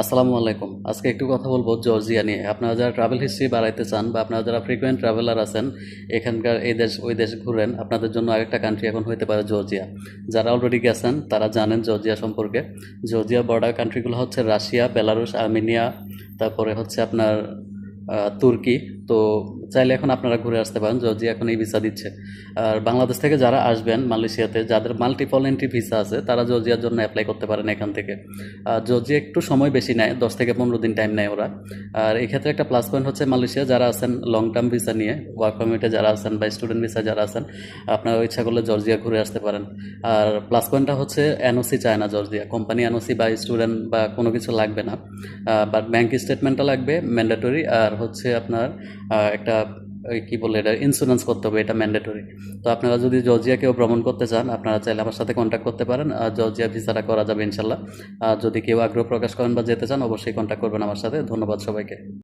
আসসালামু আলাইকুম আজকে একটু কথা বলব জর্জিয়া নিয়ে। আপনারা যারা ট্রাভেল হিস্ট্রি বাড়াইতে চান বা আপনারা যারা ফ্রিকোয়েন্ট ট্রাভেলার আছেন, এখানকার এই দেশ, ওই দেশ ঘুরেন, আপনাদের জন্য আরেকটা কান্ট্রি এখন হতে পারে জর্জিয়া। যারা অলরেডি গেছেন, তারা জানেন জর্জিয়া সম্পর্কে। জর্জিয়া বর্ডার কান্ট্রিগুলো হচ্ছে রাশিয়া, বেলারুশ, আর্মেনিয়া, তারপরে হচ্ছে আপনার তুর্কি তো চাইলে এখন আপনারা ঘুরে আসতে পারেন জর্জিয়া এখন এই ভিসা দিচ্ছে। আর বাংলাদেশ থেকে যারা আসবেন মালয়েশিয়াতে, যাদের মাল্টিপল এন্ট্রি ভিসা আছে, তারা জর্জিয়ার জন্য অ্যাপ্লাই করতে পারেন এখান থেকে। আর জর্জিয়া একটু সময় বেশি নেয়, দশ থেকে পনেরো দিন টাইম নেয় ওরা। আর এই ক্ষেত্রে একটা প্লাস পয়েন্ট হচ্ছে মালয়েশিয়া, যারা আছেন লং টার্ম ভিসা নিয়ে ওয়ার্ক পারমিটে যারা আছেন বা স্টুডেন্ট ভিসা যারা আছেন, আপনারা ইচ্ছা করলে জর্জিয়া ঘুরে আসতে পারেন। আর প্লাস পয়েন্টটা হচ্ছে এনওসি চায় না জর্জিয়া। কোম্পানি এনওসি বা স্টুডেন্ট বা কোনো কিছু লাগবে না। বাট ব্যাংক স্টেটমেন্টটা লাগবে ম্যান্ডেটরি আর হচ্ছে আপনার একটা কী বলে এটা ইন্স্যুরেন্স করতে হবে, এটা ম্যান্ডেটরি তো আপনারা যদি জর্জিয়া কেউ ভ্রমণ করতে চান, আপনারা চাইলে আমার সাথে কন্ট্যাক্ট করতে পারেন। আর জর্জিয়া ভিসাটা করা যাবে ইনশাল্লাহ। আর যদি কেউ আগ্রহ প্রকাশ করেন বা যেতে চান, অবশ্যই কন্ট্যাক্ট করবেন আমার সাথে। ধন্যবাদ সবাইকে।